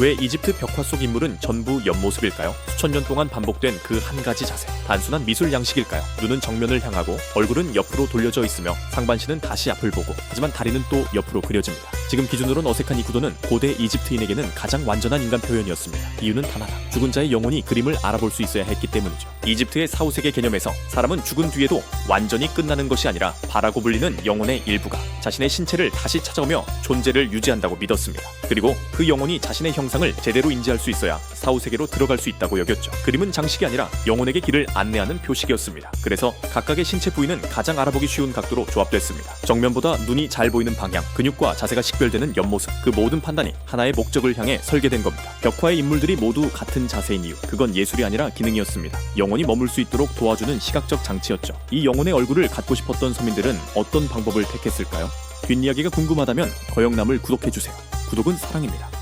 왜 이집트 벽화 속 인물은 전부 옆모습일까요? 수천 년 동안 반복된 그 한 가지 자세. 단순한 미술 양식일까요? 눈은 정면을 향하고 얼굴은 옆으로 돌려져 있으며 상반신은 다시 앞을 보고 하지만 다리는 또 옆으로 그려집니다. 지금 기준으로는 어색한 이 구도는 고대 이집트인에게는 가장 완전한 인간 표현이었습니다. 이유는 단 하나. 죽은 자의 영혼이 그림을 알아볼 수 있어야 했기 때문이죠. 이집트의 사후세계 개념에서 사람은 죽은 뒤에도 완전히 끝나는 것이 아니라 바라고 불리는 영혼의 일부가 자신의 신체를 다시 찾아오며 존재를 유지한다고 믿었습니다. 그리고 그 영혼이 자신의 형상을 제대로 인지할 수 있어야 사후세계로 들어갈 수 있다고 여겼죠. 그림은 장식이 아니라 영혼에게 길을 안내하는 표식이었습니다. 그래서 각각의 신체 부위는 가장 알아보기 쉬운 각도로 조합됐습니다. 정면보다 눈이 잘 보이는 방향, 근육과 자세가 식별 되는 옆모습, 그 모든 판단이 하나의 목적을 향해 설계된 겁니다. 벽화의 인물들이 모두 같은 자세인 이유, 그건 예술이 아니라 기능이었습니다. 영혼이 머물 수 있도록 도와주는 시각적 장치였죠. 이 영혼의 얼굴을 갖고 싶었던 서민들은 어떤 방법을 택했을까요? 뒷이야기가 궁금하다면 거영남을 구독해주세요. 구독은 사랑입니다.